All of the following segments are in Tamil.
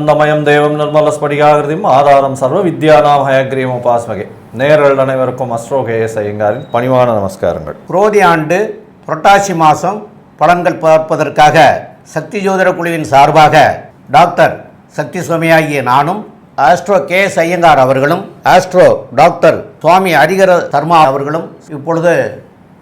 ஞானானந்தமயம் தேவம் நிர்மலஸ்படிகாகிருதியும் ஆதாரம் சர்வ வித்யானாம் ஹயக்ரீம் உபாஸ்மகே. நேரல் அனைவருக்கும் அஸ்ட்ரோகேஎஸ் ஐயங்காரின் பணிவான நமஸ்காரங்கள். குரோதி ஆண்டு புரட்டாசி மாதம் பலன்கள் பார்ப்பதற்காக சக்தி ஜோதிட குழுவின் சார்பாக டாக்டர் சக்தி சுவாமியாகிய நானும் ஆஸ்ட்ரோ கே எஸ் ஐயங்கார் அவர்களும் ஆஸ்ட்ரோ டாக்டர் சுவாமி ஹரிகர சர்மா அவர்களும் இப்பொழுது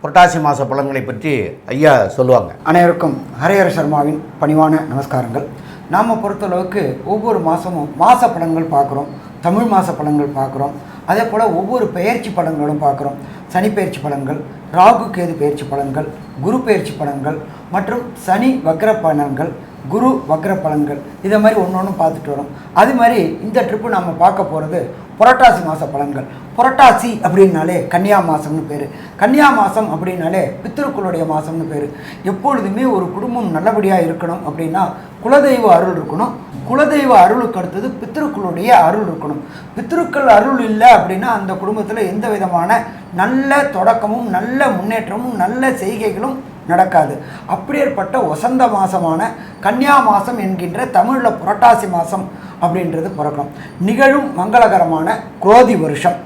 புரட்டாசி மாத பலன்களை பற்றி ஐயா சொல்லுவாங்க. அனைவருக்கும் ஹரிஹர சர்மாவின் பணிவான நமஸ்காரங்கள். நாம் பொறுத்தளவுக்கு ஒவ்வொரு மாதமும் மாத படங்கள் பார்க்குறோம் தமிழ் மாத படங்கள் பார்க்குறோம் அதே போல் ஒவ்வொரு பெயர்ச்சி படங்களும் பார்க்குறோம். சனி பயிற்சி படங்கள் ராகு கேது பெயர்ச்சி படங்கள் குரு பயிற்சி படங்கள் மற்றும் சனி வக்ர படங்கள் குரு வக்ர பலன்கள். இதை மாதிரி ஒன்று ஒன்று பார்த்துட்டு வரோம். அது மாதிரி இந்த ட்ரிப்பு நம்ம பார்க்க போகிறது புரட்டாசி மாத பலன்கள். புரட்டாசி அப்படின்னாலே கன்னியா மாதம்னு பேர். கன்னியா மாதம் அப்படின்னாலே பித்திருக்களுடைய மாதம்னு பேர். எப்பொழுதுமே ஒரு குடும்பம் நல்லபடியாக இருக்கணும் அப்படின்னா குலதெய்வ அருள் இருக்கணும். குலதெய்வ அருளுக்கு அடுத்தது பித்திருக்களுடைய அருள் இருக்கணும். பித்திருக்கள் அருள் இல்லை அப்படின்னா அந்த குடும்பத்தில் எந்த விதமான நல்ல தொடக்கமும் நல்ல முன்னேற்றமும் நல்ல செய்கைகளும் நடக்காது. அப்படியேற்பட்ட வசந்த மாதமான கன்னியா மாதம் என்கின்ற தமிழில் புரட்டாசி மாதம் அப்படின்றது பிறக்கணும் நிகழும் மங்களகரமான குரோதி வருஷம்.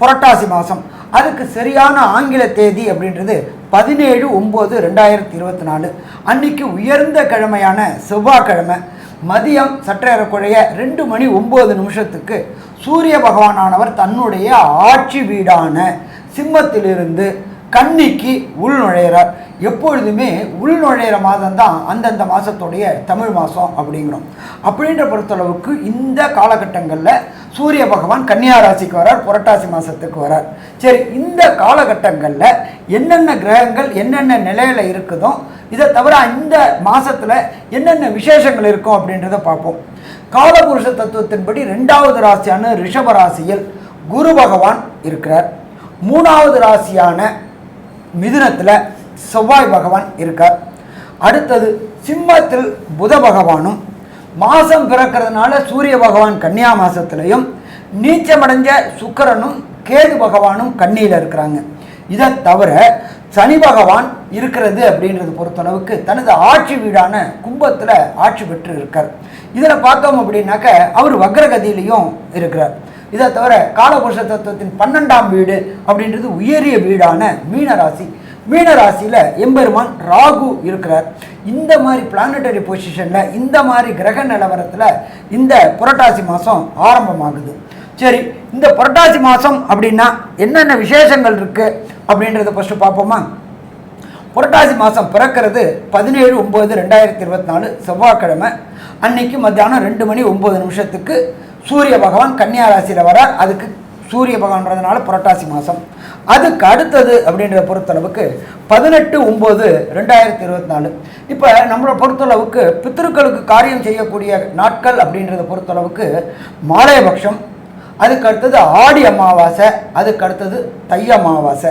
புரட்டாசி மாதம் அதுக்கு சரியான ஆங்கில தேதி அப்படின்றது பதினேழு ஒம்பது ரெண்டாயிரத்தி இருபத்தி நாலு. அன்னைக்கு உயர்ந்த கிழமையான செவ்வாய்க்கிழமை மதியம் சற்றேறக்குழைய ரெண்டு மணி ஒம்பது நிமிஷத்துக்கு சூரிய பகவானானவர் தன்னுடைய ஆட்சி வீடான சிம்மத்திலிருந்து கன்னிக்கு உள் நுழையிறார். எப்பொழுதுமே உள் நுழையிற மாதம் தான் அந்தந்த மாதத்துடைய தமிழ் மாதம் அப்படிங்கிறோம். அப்படின்ற பொறுத்தளவுக்கு இந்த காலகட்டங்களில் சூரிய பகவான் கன்னியா ராசிக்கு வரார் புரட்டாசி மாதத்துக்கு வரார். சரி இந்த காலகட்டங்களில் என்னென்ன கிரகங்கள் என்னென்ன நிலையில் இருக்குதோ இதை தவிர இந்த மாதத்தில் என்னென்ன விசேஷங்கள் இருக்கும் அப்படின்றத பார்ப்போம். காலபுருஷ தத்துவத்தின்படி ரெண்டாவது ராசியான ரிஷப ராசியில் குரு பகவான் இருக்கிறார். மூணாவது ராசியான மிதுனத்தில் செவ்வாய் பகவான் இருக்கார். அடுத்தது சிம்மத்தில் புத பகவானும் மாதம் பிறக்கிறதுனால சூரிய பகவான் கன்னியா மாதத்துலையும் நீச்சமடைஞ்ச சுக்கரனும் கேது பகவானும் கன்னியில் இருக்கிறாங்க. இதை தவிர சனி பகவான் இருக்கிறது அப்படின்றது பொறுத்தளவுக்கு தனது ஆட்சி வீடான கும்பத்தில் ஆட்சி பெற்று இருக்கார் இதில் பார்த்தோம் அப்படின்னாக்க அவர் வக்ரகதியிலையும் இருக்கிறார். இதை தவிர காலபுருஷ தத்துவத்தின் பன்னெண்டாம் வீடு அப்படின்றது உயரிய வீடான மீனராசி. மீனராசியில் எம்பெருமான் ராகு இருக்கிறார். இந்த மாதிரி பிளானட்டரி பொசிஷனில் இந்த மாதிரி கிரக நிலவரத்தில் இந்த புரட்டாசி மாதம் ஆரம்பமாகுது. சரி இந்த புரட்டாசி மாதம் அப்படின்னா என்னென்ன விசேஷங்கள் இருக்குது அப்படின்றத ஃபஸ்ட்டு பார்ப்போமா? புரட்டாசி மாதம் பிறக்கிறது பதினேழு ஒம்பது ரெண்டாயிரத்தி இருபத்தி நாலு செவ்வாய்க்கிழமை. அன்னைக்கு மத்தியானம் ரெண்டு மணி ஒம்பது நிமிஷத்துக்கு சூரிய பகவான் கன்னியா ராசியில் வர அதுக்கு சூரிய பகவான்றதுனால புரட்டாசி மாதம் அதுக்கு அடுத்தது அப்படின்றத பொறுத்தளவுக்கு பதினெட்டு ஒம்பது ரெண்டாயிரத்தி இருபத்தி நாலு இப்போ நம்மளை பொறுத்தளவுக்கு பித்திருக்களுக்கு காரியம் செய்யக்கூடிய நாட்கள் அப்படின்றத பொறுத்தளவுக்கு மாலையபக்ஷம் அதுக்கு அடுத்தது ஆடி அமாவாசை அதுக்கு அடுத்தது தை அமாவாசை.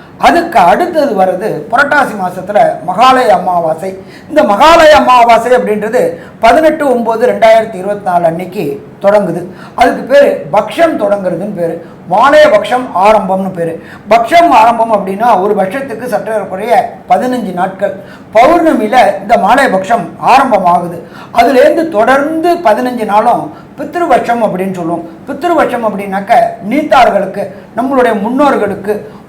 அதுக்கு அடுத்தது வர்றது புரட்டாசி மாதத்தில் மகாலய அமாவாசை. இந்த மகாலய அமாவாசை அப்படின்றது பதினெட்டு ஒம்பது ரெண்டாயிரத்தி இருபத்தி நாலு அன்னைக்கு தொடங்குது. அதுக்கு பேர் பக்ஷம் தொடங்குறதுன்னு பேர். மாலய பக்ஷம் ஆரம்பம்னு பேர். பக்ஷம் ஆரம்பம் அப்படின்னா ஒரு பட்சத்துக்கு சற்றே பதினஞ்சு நாட்கள். பௌர்ணமியில் இந்த மாலய பக்ஷம் ஆரம்பமாகுது. அதுலேருந்து தொடர்ந்து பதினஞ்சு நாளும் பித்ருபட்சம் அப்படின்னு சொல்லுவோம். பித்ருபட்சம் அப்படின்னாக்க நீத்தார்களுக்கு நம்மளுடைய முன்னோர்களுக்கு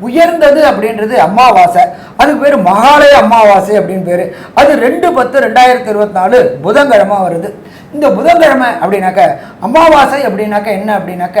உயர்ந்தது அப்படின்றது அமாவாசை அதுக்கு பேர் மகாலய அமாவாசை அப்படின்னு பேர். அது ரெண்டு பத்து ரெண்டாயிரத்தி இருபத்தி நாலு புதன்கிழமை வருது. இந்த புதன்கிழமை அப்படின்னாக்க அமாவாசை அப்படின்னாக்க என்ன அப்படின்னாக்க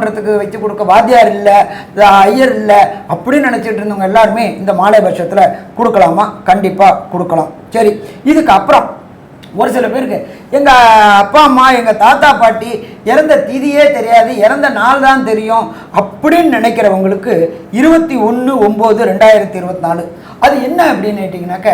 பண்ணுறதுக்கு வச்சு கொடுக்க வாத்தியார் இல்லை ஐயர் இல்லை அப்படின்னு நினச்சிட்டு இருந்தவங்க எல்லாருமே இந்த மாலை பட்சத்தில் கொடுக்கலாமா? கண்டிப்பாக கொடுக்கலாம். சரி இதுக்கு அப்புறம் ஒரு சில பேருக்கு எங்கள் அப்பா அம்மா எங்கள் தாத்தா பாட்டி இறந்த திதியே தெரியாது இறந்த நாள் தான் தெரியும் அப்படின்னு நினைக்கிறவங்களுக்கு இருபத்தி ஒன்று ஒம்பது ரெண்டாயிரத்தி இருபத்தி நாலு. அது என்ன அப்படின்னு கேட்டிங்கனாக்க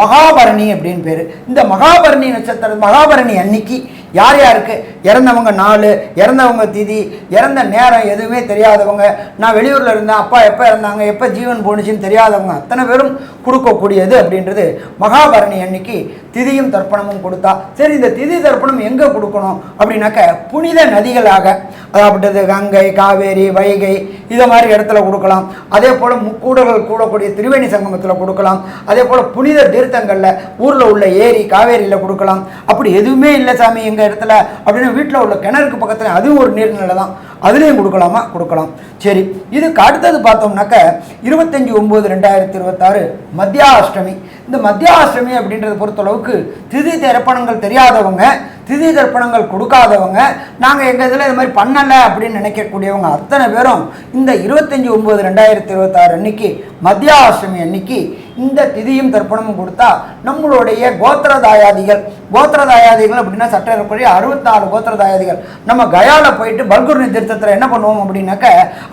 மகாபரணி அப்படின்னு பேர். இந்த மகாபரணி நட்சத்திரம் மகாபரணி அன்னைக்கு யார் யாருக்கு? இறந்தவங்க நாள் இறந்தவங்க திதி இறந்த நேரம் எதுவுமே தெரியாதவங்க. நான் வெளியூரில் இருந்தேன் அப்பா எப்போ இறந்தாங்க எப்போ ஜீவன் போணுச்சுன்னு தெரியாதவங்க. அத்தனை பேரும் கொடுக்கக்கூடியது அப்படின்றது மகாபரணி அன்னைக்கு திதியும் தர்ப்பணமும் கொடுத்தா. சரி இந்த திதி தர்ப்பணம் எங்கே கொடுக்கணும் அப்படின்னாக்க புனித நதிகளாக அதாவது கங்கை காவேரி வைகை இதை மாதிரி இடத்துல கொடுக்கலாம். அதே போல் முக்கூடர்கள் கூடக்கூடிய திருவேணி சங்கமத்தில் கொடுக்கலாம். அதே போல் புனித தீர்த்தங்களில் ஊரில் உள்ள ஏரி காவேரியில் கொடுக்கலாம். அப்படி எதுவுமே இல்லை சாமி எங்கள் இடத்துல அப்படின்னு வீட்டில் உள்ள கிணறுக்கு பக்கத்தில் அதுவும் ஒரு நீர்நிலை தான். அதுலேயும் கொடுக்கலாமா? கொடுக்கலாம். சரி இதுக்கு அடுத்தது பார்த்தோம்னாக்க இருபத்தஞ்சி ஒம்பது ரெண்டாயிரத்தி இருபத்தாறு மத்தியாஷ்டமி. இந்த மத்தியாஷ்டமி அப்படின்றத பொறுத்தளவுக்கு திதி தர்ப்பணங்கள் தெரியாதவங்க திதி தர்ப்பணங்கள் கொடுக்காதவங்க நாங்கள் எங்கள் இதில் இது மாதிரி பண்ணலை அப்படின்னு நினைக்கக்கூடியவங்க அத்தனை பேரும் இந்த இருபத்தஞ்சி ஒம்பது ரெண்டாயிரத்தி இருபத்தாறு அன்னைக்கு மத்தியாஷ்டமி அன்னைக்கு இந்த திதியும் தர்ப்பணமும் கொடுத்தா நம்மளுடைய கோத்திரதாயாதிகள் கோத்திரதாயாதிகள் அப்படின்னா சட்டப்படி அறுபத்தாலு கோத்திரதாயாதிகள் நம்ம கயாவில் போயிட்டு பல்குர்ணி திருத்தத்தில் என்ன பண்ணுவோம் அப்படின்னாக்க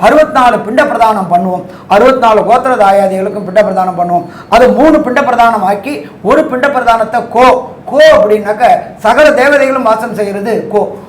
அறுபத்தாலு பிண்ட பிரதானம் பண்ணுவோம். அறுபத்தாலு கோத்திரதாயாதிகளுக்கும் பிண்ட பிரதானம் பண்ணுவோம். அது மூணு பிண்ட பிரதானம் ஆக்கி ஒரு பிண்ட பிரதானத்தை கோ கோ அப்படின்னாக்க சகல தேவதைகளும் வாசம் செய்கிறது கோ.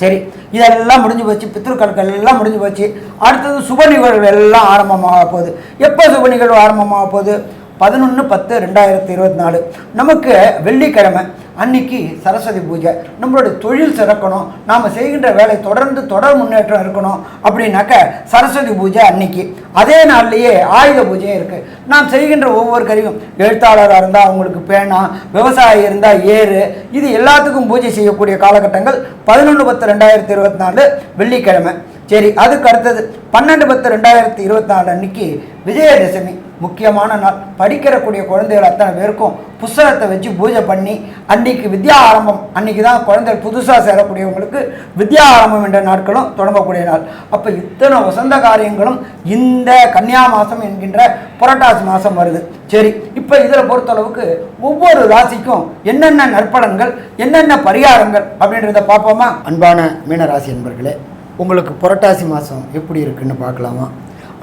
சரி இதெல்லாம் முடிஞ்சு போச்சு பித்ருக்களுக்கு எல்லாம் முடிஞ்சு போச்சு. அடுத்தது சுப நிகழ்வு எல்லாம் ஆரம்பமாக போகுது. எப்போ சுப நிகழ்வு ஆரம்பமாக போகுது? பதினொன்று பத்து ரெண்டாயிரத்தி இருபத்தி நாலு. நமக்கு வெள்ளிக்கிழமை. அன்னைக்கு சரஸ்வதி பூஜை. நம்மளுடைய தொழில் சிறக்கணும். நாம் செய்கின்ற வேலை தொடர்ந்து தொடர் முன்னேற்றம் இருக்கணும் அப்படின்னாக்க சரஸ்வதி பூஜை அன்னைக்கு. அதே நாள்லேயே ஆயுத பூஜையும் இருக்குது நாம் செய்கின்ற ஒவ்வொரு கருவியும் எழுத்தாளராக இருந்தால் அவங்களுக்கு பேனா விவசாயி இருந்தால் ஏறு இது எல்லாத்துக்கும் பூஜை செய்யக்கூடிய காலகட்டங்கள் பதினொன்று பத்து ரெண்டாயிரத்தி இருபத்தி நாலு வெள்ளிக்கிழமை. சரி அதுக்கு அடுத்தது பன்னெண்டு பத்து ரெண்டாயிரத்தி இருபத்தி நாலு அன்னைக்கு விஜயதசமி. முக்கியமான நாள். படிக்கிறக்கூடிய குழந்தைகள் அத்தனை பேருக்கும் புஸ்தகத்தை வச்சு பூஜை பண்ணி அன்னைக்கு வித்யா ஆரம்பம் அன்னைக்கு தான் குழந்தைகள் புதுசாக சேரக்கூடியவங்களுக்கு வித்யா ஆரம்பம் என்ற நாட்களும் தொடங்கக்கூடிய நாள். அப்போ இத்தனை வசந்த காரியங்களும் இந்த கன்னியா மாதம் என்கின்ற புரட்டாசி மாதம் வருது. சரி இப்போ இதில் பொறுத்தளவுக்கு ஒவ்வொரு ராசிக்கும் என்னென்ன நற்பலன்கள் என்னென்ன பரிகாரங்கள் அப்படின்றத பார்ப்போமா? அன்பான மீனராசி என்பர்களே உங்களுக்கு புரட்டாசி மாதம் எப்படி இருக்குன்னு பார்க்கலாமா?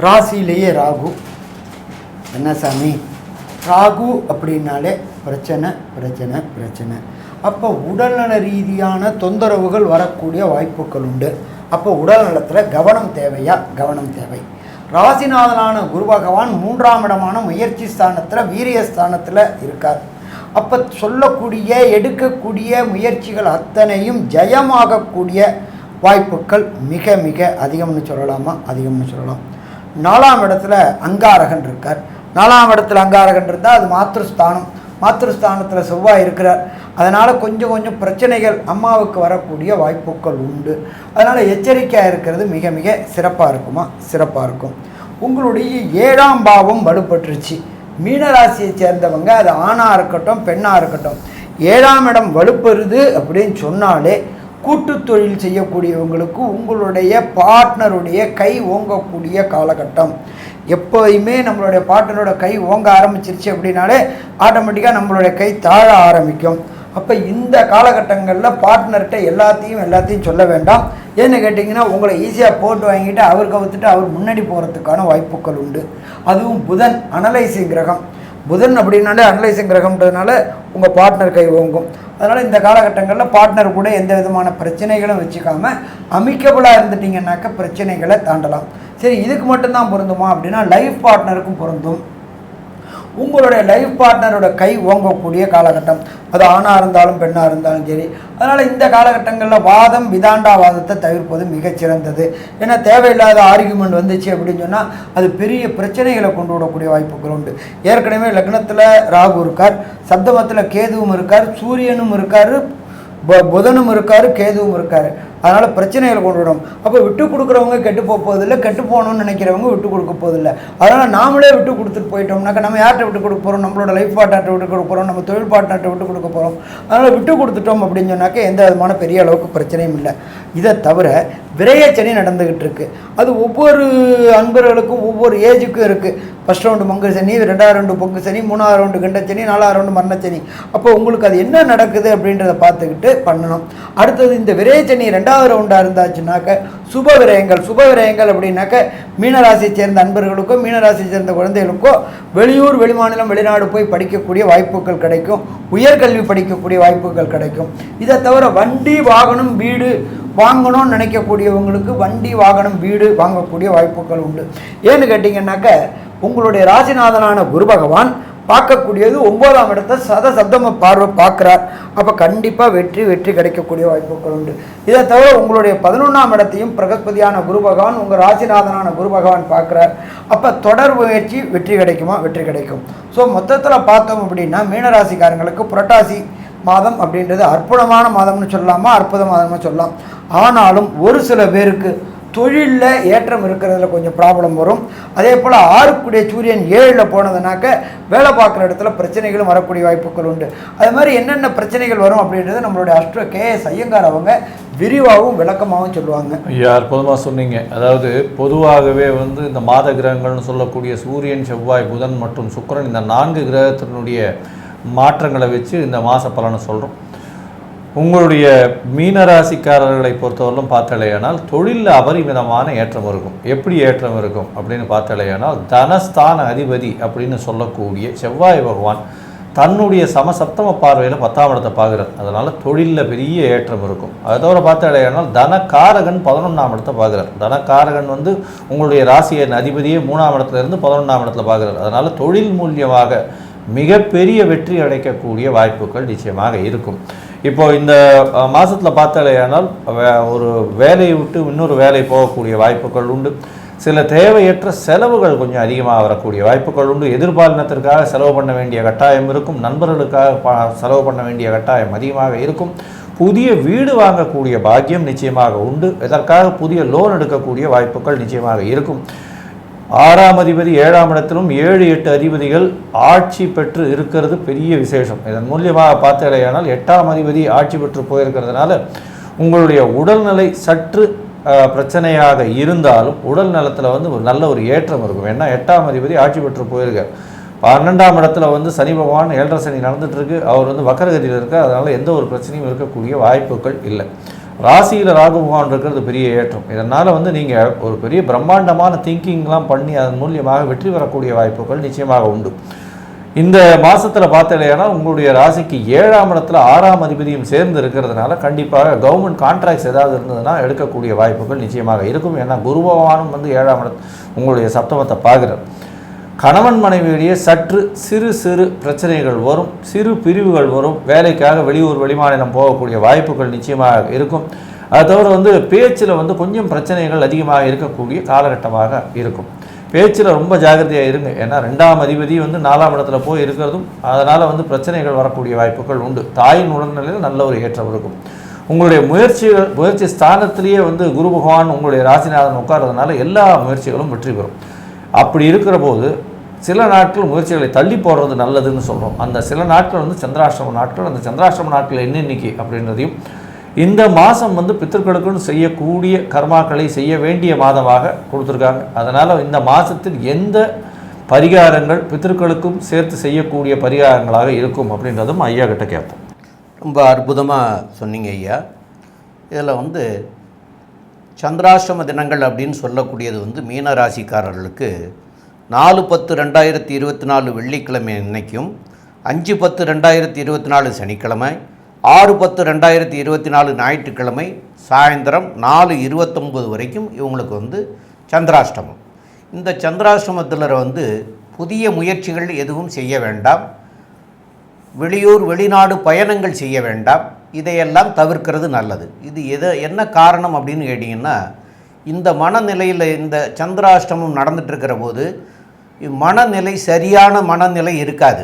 ராசியிலேயே ராகு என்ன சாமி? ராகு அப்படின்னாலே பிரச்சனை பிரச்சனை பிரச்சனை. அப்போ உடல்நல ரீதியான தொந்தரவுகள் வரக்கூடிய வாய்ப்புகள் உண்டு. அப்போ உடல் நலத்தில் கவனம் தேவையா? கவனம் தேவை. ராசிநாதனான குரு பகவான் மூன்றாம் இடமான முயற்சி ஸ்தானத்தில் வீரிய ஸ்தானத்தில் இருக்கார். அப்போ சொல்லக்கூடிய எடுக்கக்கூடிய முயற்சிகள் அத்தனையும் ஜெயமாகக்கூடிய வாய்ப்புகள் மிக மிக அதிகம்னு சொல்லலாமா? அதிகம்னு சொல்லலாம். நாலாம் இடத்துல அங்காரகன் இருக்கார். நாலாம் இடத்துல அங்காரகன் இருந்தால் அது மாத்திருஸ்தானம். மாத்திருஸ்தானத்தில் செவ்வாய் இருக்கிறார். அதனால் கொஞ்சம் கொஞ்சம் பிரச்சனைகள் அம்மாவுக்கு வரக்கூடிய வாய்ப்புகள் உண்டு. அதனால் எச்சரிக்கையாக இருக்கிறது மிக மிக சிறப்பாக இருக்குமா? சிறப்பாக இருக்கும். உங்களுடைய ஏழாம் பாவம் வலுப்பட்டுருச்சு மீனராசியை சேர்ந்தவங்க அது ஆணாக இருக்கட்டும் பெண்ணாக இருக்கட்டும் ஏழாம் இடம் வலுப்பெறுது அப்படின்னு சொன்னாலே கூட்டு தொழில் செய்யக்கூடியவங்களுக்கு உங்களுடைய பார்ட்னருடைய கை ஓங்கக்கூடிய காலகட்டம். எப்போயுமே நம்மளுடைய பாட்டனோட கை ஓங்க ஆரம்பிச்சிருச்சு அப்படின்னாலே ஆட்டோமேட்டிக்காக நம்மளுடைய கை தாழ ஆரம்பிக்கும். அப்போ இந்த காலகட்டங்களில் பார்ட்னர்கிட்ட எல்லாத்தையும் எல்லாத்தையும் சொல்ல வேண்டாம். ஏன்னு கேட்டிங்கன்னா உங்களை ஈஸியாக போட்டு வாங்கிட்டு அவர் கவுத்துட்டு அவர் முன்னாடி போகிறதுக்கான வாய்ப்புகள் உண்டு. அதுவும் புதன் அனலைசிங் கிரகம். புதன் அப்படின்னாலே அனலைசிங் கிரகம்ன்றதுனால உங்கள் பார்ட்னர் கை ஓங்கும். அதனால் இந்த காலகட்டங்களில் பார்ட்னர் கூட எந்த விதமான பிரச்சனைகளும் வச்சுக்காமல் அமிக்கபுளாக இருந்துட்டிங்கன்னாக்க பிரச்சனைகளை தாண்டலாம். சரி இதுக்கு மட்டும்தான் பொருந்துமா? அப்படின்னா லைஃப் பார்ட்னருக்கும் பொருந்தும். உங்களுடைய லைஃப் பார்ட்னரோட கை ஓங்கக்கூடிய காலகட்டம். அது ஆணாக இருந்தாலும் பெண்ணாக இருந்தாலும் சரி. அதனால் இந்த காலகட்டங்களில் வாதம் விதாண்டா வாதத்தை தவிர்ப்பது மிகச்சிறந்தது. ஏன்னா தேவையில்லாத ஆர்குமெண்ட் வந்துச்சு அப்படின்னு சொன்னால் அது பெரிய பிரச்சனைகளை கொண்டு விடக்கூடிய வாய்ப்புகள் உண்டு. ஏற்கனவே லக்னத்தில் ராகு இருக்கார் சப்தமத்தில் கேதுவும் இருக்கார் சூரியனும் இருக்கார் புதனும் இருக்கார் கேதுவும் இருக்கார். அதனால் பிரச்சனைகள் கொண்டு விடும் அப்போ விட்டு கொடுக்குறவங்க கெட்டு போக போதில்லை கெட்டு போகணும்னு நினைக்கிறவங்க விட்டு கொடுக்க போதில்லை அதனால் நாமளே விட்டு கொடுத்துட்டு போயிட்டோம்னாக்கா நம்ம யார்கிட்ட விட்டு கொடுக்க போகிறோம் நம்மளோட லைஃப் பார்ட்னர்கிட்ட விட்டு கொடுக்க போகிறோம் நம்ம தொழில் பார்ட்னர்கிட்ட விட்டு கொடுக்க போகிறோம் அதனால் விட்டு கொடுத்துட்டோம் அப்படின்னு சொன்னாக்க எந்த விதமான பெரிய அளவுக்கு பிரச்சனையும் இல்லை. இதை தவிர விரையச்சனி நடந்துக்கிட்டு இருக்குது அது ஒவ்வொரு அன்பர்களுக்கும் ஒவ்வொரு ஏஜுக்கும் இருக்குது ஃபஸ்ட் ரவுண்டு மங்கு சனி ரெண்டாவது ரவுண்டு பொங்கு சனி மூணாவது ரவுண்டு கண்டச்சனி நாலாவது ரவுண்டு மரணச்சனி அப்போ உங்களுக்கு அது என்ன நடக்குது அப்படின்றத பார்த்துக்கிட்டு பண்ணணும். அடுத்தது இந்த விரயச்சனி ரெண்டாவது ரவுண்டாக இருந்தாச்சுனாக்க சுப விரயங்கள் சுப விரயங்கள் அப்படின்னாக்க மீனராசியை சேர்ந்த அன்பர்களுக்கோ மீனராசியை சேர்ந்த குழந்தைகளுக்கோ வெளியூர் வெளிமாநிலம் வெளிநாடு போய் படிக்கக்கூடிய வாய்ப்புகள் கிடைக்கும். உயர்கல்வி படிக்கக்கூடிய வாய்ப்புகள் கிடைக்கும். இதை தவிர வண்டி வாகனம் வீடு வாங்கணும்னு நினைக்கக்கூடியவங்களுக்கு வண்டி வாகனம் வீடு வாங்கக்கூடிய வாய்ப்புகள் உண்டு. ஏன்னு கேட்டிங்கன்னாக்க உங்களுடைய ராசிநாதனான குரு பகவான் பார்க்கக்கூடியது ஒன்பதாம் இடத்தை சத சப்தம பார்வை பார்க்குறார். அப்போ கண்டிப்பாக வெற்றி வெற்றி கிடைக்கக்கூடிய வாய்ப்புகள் உண்டு. இதை தவிர உங்களுடைய பதினொன்றாம் இடத்தையும் பிரகஸ்பதியான குரு பகவான் உங்கள் ராசிநாதனான குரு பகவான் பார்க்குறார். அப்போ தொடர் முயற்சி வெற்றி கிடைக்குமா? வெற்றி கிடைக்கும். ஸோ மொத்தத்தில் பார்த்தோம் அப்படின்னா மீனராசிக்காரங்களுக்கு புரட்டாசி மாதம் அப்படின்றது அற்புதமான மாதம்னு சொல்லலாமா? அற்புத மாதம்னு சொல்லலாம். ஆனாலும் ஒரு சில பேருக்கு தொழிலில் ஏற்றம் இருக்கிறதுல கொஞ்சம் ப்ராப்ளம் வரும். அதே போல் ஆறுக்குடைய சூரியன் ஏழில் போனதுனாக்க வேலை பார்க்குற இடத்துல பிரச்சனைகளும் வரக்கூடிய வாய்ப்புகள் உண்டு. அது மாதிரி என்னென்ன பிரச்சனைகள் வரும் அப்படின்றது நம்மளுடைய அஷ்ட கேஎஸ் ஐயங்கார் அவங்க விரிவாகவும் விளக்கமாகவும் சொல்லுவாங்க. ஐயா அற்புதமாக சொன்னீங்க. அதாவது பொதுவாகவே வந்து இந்த மாத கிரகங்கள்னு சொல்லக்கூடிய சூரியன் செவ்வாய் புதன் மற்றும் சுக்கிரன் இந்த நான்கு கிரகத்தினுடைய மாற்றங்களை வச்சு இந்த மாத பலனை சொல்கிறோம் உங்களுடைய மீனராசிக்காரர்களை பொறுத்தவரையிலும் பார்த்தாலேயானால் தொழிலில் அபரிமிதமான ஏற்றம் இருக்கும். எப்படி ஏற்றம் இருக்கும் அப்படின்னு பார்த்தலையானால் தனஸ்தான அதிபதி அப்படின்னு சொல்லக்கூடிய செவ்வாய் பகவான் தன்னுடைய சமசப்தம பார்வையில் பத்தாம் இடத்தை பார்க்குறார். அதனால் தொழிலில் பெரிய ஏற்றம் இருக்கும். அதை தவிர பார்த்தாலேயானால் தனக்காரகன் பதினொன்றாம் இடத்தை பார்க்குறார். தனக்காரகன் வந்து உங்களுடைய ராசியின் அதிபதியே மூணாம் இடத்துல இருந்து பதினொன்றாம் இடத்துல பார்க்குறார். அதனால் தொழில் மூலியமாக மிகப்பெரிய வெற்றி அடைக்கக்கூடிய வாய்ப்புகள் நிச்சயமாக இருக்கும். இப்போ இந்த மாதத்தில் பார்த்தாலேயானால் வே- ஒரு வேலையை விட்டு இன்னொரு வேலை போகக்கூடிய வாய்ப்புகள் உண்டு. சில தேவையற்ற செலவுகள் கொஞ்சம் அதிகமாக வரக்கூடிய வாய்ப்புகள் உண்டு. எதிர்பாலினத்திற்காக செலவு பண்ண வேண்டிய கட்டாயம் இருக்கும். நண்பர்களுக்காக செலவு பண்ண வேண்டிய கட்டாயம் அதிகமாக இருக்கும். புதிய வீடு வாங்கக்கூடிய பாக்கியம் நிச்சயமாக உண்டு. இதற்காக புதிய லோன் எடுக்கக்கூடிய வாய்ப்புகள் நிச்சயமாக இருக்கும். ஆறாம் அதிபதி ஏழாம் இடத்திலும் ஏழு எட்டு அதிபதிகள் ஆட்சி பெற்று இருக்கிறது பெரிய விசேஷம். இதன் மூலியமாக பார்த்தடையானால் எட்டாம் அதிபதி ஆட்சி பெற்று போயிருக்கிறதுனால உங்களுடைய உடல்நிலை சற்று பிரச்சனையாக இருந்தாலும் உடல் நலத்தில் வந்து ஒரு நல்ல ஒரு ஏற்றம் இருக்கும். ஏன்னா எட்டாம் அதிபதி ஆட்சி பெற்று போயிருக்கார். பன்னெண்டாம் இடத்துல வந்து சனி பகவான் ஏழரை சனி நடந்துட்டு இருக்கு. அவர் வந்து வக்கரகதியில் இருக்கார். அதனால எந்த ஒரு பிரச்சனையும் இருக்கக்கூடிய வாய்ப்புகள் இல்லை. ராசியில் ராகு பகவான் இருக்கிறது பெரிய ஏற்றம். இதனால் வந்து நீங்கள் ஒரு பெரிய பிரம்மாண்டமான திங்கிங்லாம் பண்ணி அதன் மூலியமாக வெற்றி பெறக்கூடிய வாய்ப்புகள் நிச்சயமாக உண்டு. இந்த மாதத்தில் பார்த்தலையானா உங்களுடைய ராசிக்கு ஏழாம் இடத்துல ஆறாம் அதிபதியும் சேர்ந்து இருக்கிறதுனால கண்டிப்பாக கவர்மெண்ட் கான்ட்ராக்ட்ஸ் ஏதாவது இருந்ததுன்னா எடுக்கக்கூடிய வாய்ப்புகள் நிச்சயமாக இருக்கும். ஏன்னா குரு பகவானும் வந்து ஏழாம் இடத்து உங்களுடைய சப்தமத்தை பார்க்குறார். கணவன் மனைவியிடையே சற்று சிறு சிறு பிரச்சனைகள் வரும் சிறு பிரிவுகள் வரும். வேலைக்காக வெளியூர் வெளிமாநிலம் போகக்கூடிய வாய்ப்புகள் நிச்சயமாக இருக்கும். அது தவிர வந்து பேச்சில் வந்து கொஞ்சம் பிரச்சனைகள் அதிகமாக இருக்கக்கூடிய காலகட்டமாக இருக்கும். பேச்சில் ரொம்ப ஜாகிரதையாக இருங்க. ஏன்னா ரெண்டாம் அதிபதி வந்து நாலாம் இடத்துல போய் இருக்கிறதும் அதனால் வந்து பிரச்சனைகள் வரக்கூடிய வாய்ப்புகள் உண்டு. தாயின் உடல்நிலையில் நல்ல ஒரு ஏற்றம் இருக்கும். உங்களுடைய முயற்சிகள் முயற்சி ஸ்தானத்திலேயே வந்து குரு பகவான் உங்களுடைய ராசிநாதன் உட்கார்றதுனால எல்லா முயற்சிகளும் வெற்றி பெறும். அப்படி இருக்கிற போது சில நாட்கள் முயற்சிகளை தள்ளி போடுறது நல்லதுன்னு சொல்கிறோம் அந்த சில நாட்கள் வந்து சந்திராஷ்டம நாட்கள் அந்த சந்திராஷ்டம நாட்கள் என்னென்னைக்கு அப்படின்றதையும் இந்த மாதம் வந்து பித்தர்களுக்குன்னு செய்யக்கூடிய கர்மாக்களை செய்ய வேண்டிய மாதமாக கொடுத்துருக்காங்க. அதனால் இந்த மாதத்தில் எந்த பரிகாரங்கள் பித்தர்களுக்கும் சேர்த்து செய்யக்கூடிய பரிகாரங்களாக இருக்கும் அப்படின்றதும் ஐயா கிட்ட கேட்போம். ரொம்ப அற்புதமாக சொன்னீங்க ஐயா. இதில் வந்து சந்திராஷ்டம தினங்கள் அப்படின்னு சொல்லக்கூடியது வந்து மீன ராசிக்காரர்களுக்கு நாலு பத்து ரெண்டாயிரத்தி இருபத்தி நாலு வெள்ளிக்கிழமை அன்னைக்கும் அஞ்சு பத்து ரெண்டாயிரத்தி இருபத்தி நாலு சனிக்கிழமை ஆறு பத்து ரெண்டாயிரத்தி இருபத்தி நாலு ஞாயிற்றுக்கிழமை சாயந்தரம் நாலு இருபத்தொம்பது வரைக்கும் இவங்களுக்கு வந்து சந்திராஷ்டமம். இந்த சந்திராஷ்டமத்தில் வந்து புதிய முயற்சிகள் எதுவும் செய்ய வேண்டாம். வெளியூர் வெளிநாடு பயணங்கள் செய்ய வேண்டாம். இதையெல்லாம் தவிர்க்கிறது நல்லது. இது எதை என்ன காரணம் அப்படின்னு கேட்டிங்கன்னா இந்த மனநிலையில் இந்த சந்திராஷ்டமம் நடந்துட்டு இருக்கிற போது மனநிலை சரியான மனநிலை இருக்காது.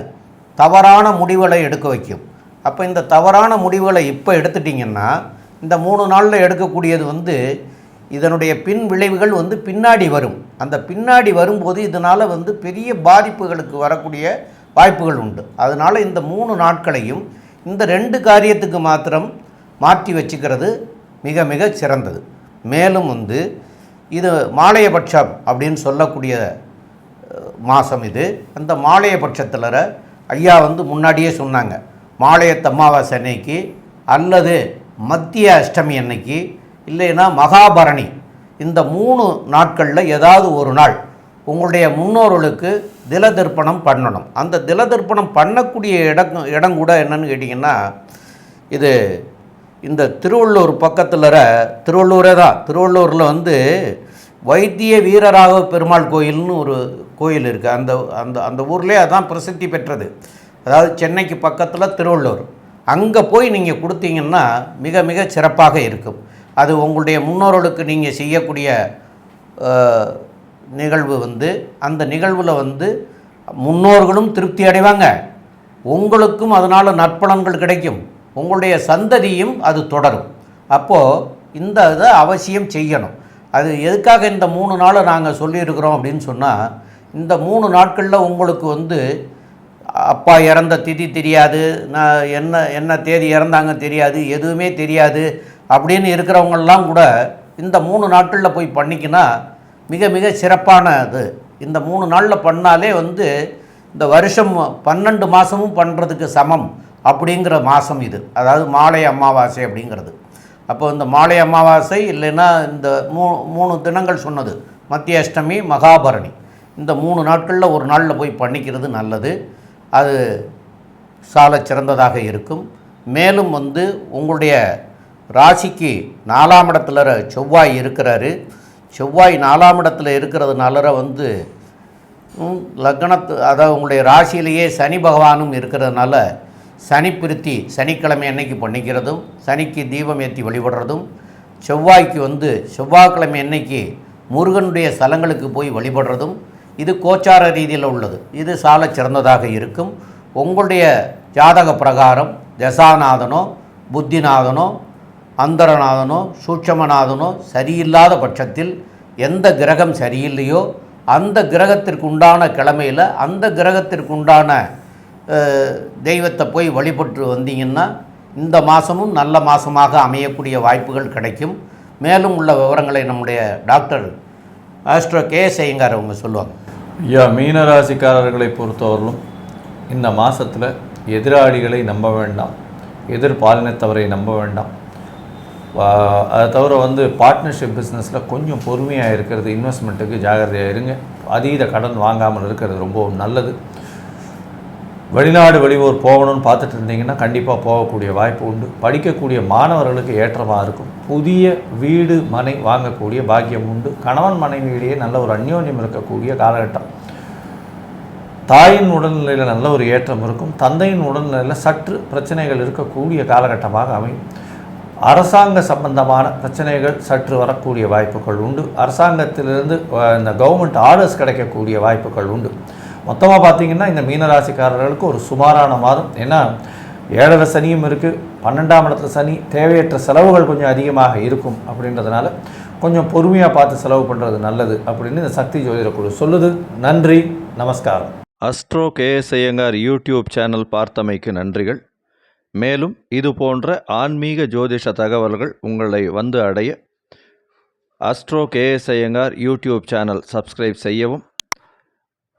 தவறான முடிவுகளை எடுக்க வைக்கும். அப்போ இந்த தவறான முடிவுகளை இப்போ எடுத்துட்டிங்கன்னா இந்த மூணு நாளில் எடுக்கக்கூடியது வந்து இதனுடைய பின் விளைவுகள் வந்து பின்னாடி வரும். அந்த பின்னாடி வரும்போது இதனால் வந்து பெரிய பாதிப்புகளுக்கு வரக்கூடிய வாய்ப்புகள் உண்டு. அதனால் இந்த மூணு நாட்களையும் இந்த ரெண்டு காரியத்துக்கு மாத்திரம் மாற்றி வச்சுக்கிறது மிக மிக சிறந்தது. மேலும் வந்து இது மாலையபட்சம் அப்படின்னு சொல்லக்கூடிய மாதம் இது. அந்த மாலைய பட்சத்தில் ஐயா வந்து முன்னாடியே சொன்னாங்க. மாலையத்து அமாவாசை அன்னைக்கு அல்லது மத்திய அஷ்டமி அன்னைக்கு இல்லைன்னா மகாபரணி. இந்த மூணு நாட்களில் ஏதாவது ஒரு நாள் உங்களுடைய முன்னோர்களுக்கு திலதர்ப்பணம் பண்ணணும். அந்த திலதர்ப்பணம் பண்ணக்கூடிய இடம் இடம் கூட என்னன்னு கேட்டிங்கன்னா இது இந்த திருவள்ளூர் பக்கத்தில் திருவள்ளூரே தான். திருவள்ளூரில் வந்து வைத்திய வீரராக பெருமாள் கோயில்னு ஒரு கோயில் இருக்குது அந்த அந்த அந்த ஊர்லேயே அதான் பிரசித்தி பெற்றது. அதாவது சென்னைக்கு பக்கத்தில் திருவள்ளூர். அங்கே போய் நீங்கள் கொடுத்தீங்கன்னா மிக மிக சிறப்பாக இருக்கும். அது உங்களுடைய முன்னோர்களுக்கு நீங்கள் செய்யக்கூடிய நிகழ்வு வந்து அந்த நிகழ்வில் வந்து முன்னோர்களும் திருப்தி அடைவாங்க. உங்களுக்கும் அதனால் நற்பலன்கள் கிடைக்கும். உங்களுடைய சந்ததியும் அது தொடரும். அப்போது இந்த இதை அவசியம் செய்யணும். அது எதுக்காக இந்த மூணு நாளை நாங்கள் சொல்லியிருக்கிறோம் அப்படின்னு சொன்னால் இந்த மூணு நாட்களில் உங்களுக்கு வந்து அப்பா இறந்த திதி தெரியாது நான் என்ன என்ன தேதி இறந்தாங்க தெரியாது எதுவுமே தெரியாது அப்படின்னு இருக்கிறவங்கெல்லாம் கூட இந்த மூணு நாட்களில் போய் பண்ணிக்கினா மிக மிக சிறப்பான இது இந்த மூணு நாளில் பண்ணாலே வந்து இந்த வருஷம் பன்னெண்டு மாதமும் பண்ணுறதுக்கு சமம் அப்படிங்கிற மாதம் இது. அதாவது மாலை அமாவாசை அப்படிங்கிறது. அப்போ இந்த மாலை அமாவாசை இல்லைன்னா இந்த மூ மூணு தினங்கள் சொன்னது மத்திய அஷ்டமி மகாபரணி. இந்த மூணு நாட்களில் ஒரு நாளில் போய் பண்ணிக்கிறது நல்லது. அது சால சிறந்ததாக இருக்கும். மேலும் வந்து உங்களுடைய ராசிக்கு நாலாம் இடத்துல செவ்வாய் இருக்கிறாரு. செவ்வாய் நாலாம் இடத்துல இருக்கிறதுனால வந்து லக்னத்து அதாவது உங்களுடைய ராசியிலேயே சனி பகவானும் இருக்கிறதுனால சனி பிரித்தி சனிக்கிழமை அன்னைக்கு பண்ணிக்கிறதும் சனிக்கு தீபம் ஏற்றி வழிபடுறதும் செவ்வாய்க்கு வந்து செவ்வாய்க்கிழமை அன்னைக்கு முருகனுடைய ஸ்தலங்களுக்கு போய் வழிபடுறதும் இது கோச்சார ரீதியில் உள்ளது. இது சால சிறந்ததாக இருக்கும். உங்களுடைய ஜாதக பிரகாரம் தசாநாதனோ புத்திநாதனோ அந்தரநாதனோ சூட்சமநாதனோ சரியில்லாத பட்சத்தில் எந்த கிரகம் சரியில்லையோ அந்த கிரகத்திற்கு உண்டான கிழமையில் அந்த கிரகத்திற்கு உண்டான தெய்வத்தை போய் வழிபட்டு வந்தீங்கன்னா இந்த மாதமும் நல்ல மாதமாக அமையக்கூடிய வாய்ப்புகள் கிடைக்கும். மேலும் உள்ள விவரங்களை நம்முடைய doctor astro K S Iyengar அவங்க சொல்லுவாங்க. ஐயா மீனராசிக்காரர்களை பொறுத்தவரையிலும் இந்த மாதத்தில் எதிராளிகளை நம்ப வேண்டாம். எதிர் பாலினத்தவரை நம்ப வேண்டாம். அதை தவிர வந்து பார்ட்னர்ஷிப் பிஸ்னஸில் கொஞ்சம் பொறுமையாக இருக்கிறது இன்வெஸ்ட்மெண்ட்டுக்கு ஜாகிரதையாக இருங்க. அதீத கடன் வாங்காமல் இருக்கிறது ரொம்பவும் நல்லது. வெளிநாடு வெளியூர் போகணும்னு பார்த்துட்டு இருந்தீங்கன்னா கண்டிப்பாக போகக்கூடிய வாய்ப்பு உண்டு. படிக்கக்கூடிய மாணவர்களுக்கு ஏற்றமாக இருக்கும். புதிய வீடு மனை வாங்கக்கூடிய பாக்கியம் உண்டு. கணவன் மனைவியிடையே நல்ல ஒரு அந்யோன்யம் இருக்கக்கூடிய காலகட்டம். தாயின் உடல்நிலையில் நல்ல ஒரு ஏற்றம் இருக்கும். தந்தையின் உடல்நிலையில் சற்று பிரச்சனைகள் இருக்கக்கூடிய காலகட்டமாக அமையும். அரசாங்க சம்பந்தமான பிரச்சனைகள் சற்று வரக்கூடிய வாய்ப்புகள் உண்டு. அரசாங்கத்திலிருந்து இந்த கவர்மெண்ட் ஆர்டர்ஸ் கிடைக்கக்கூடிய வாய்ப்புகள் உண்டு. மொத்தமாக பார்த்தீங்கன்னா இந்த மீனராசிக்காரர்களுக்கு ஒரு சுமாரான மாதம். ஏன்னா ஏழரை சனியும் இருக்குது பன்னெண்டாம் இடத்துல சனி தேவையற்ற செலவுகள் கொஞ்சம் அதிகமாக இருக்கும் அப்படின்றதுனால கொஞ்சம் பொறுமையாக பார்த்து செலவு பண்ணுறது நல்லது அப்படின்னு இந்த சக்தி ஜோதிட குழு சொல்லுது. நன்றி நமஸ்காரம். Astro KS Iyengar YouTube channel பார்த்தமைக்கு நன்றிகள். மேலும் இது போன்ற ஆன்மீக ஜோதிஷ தகவல்கள் உங்களை வந்து அடைய astro KS Iyengar YouTube channel subscribe செய்யவும்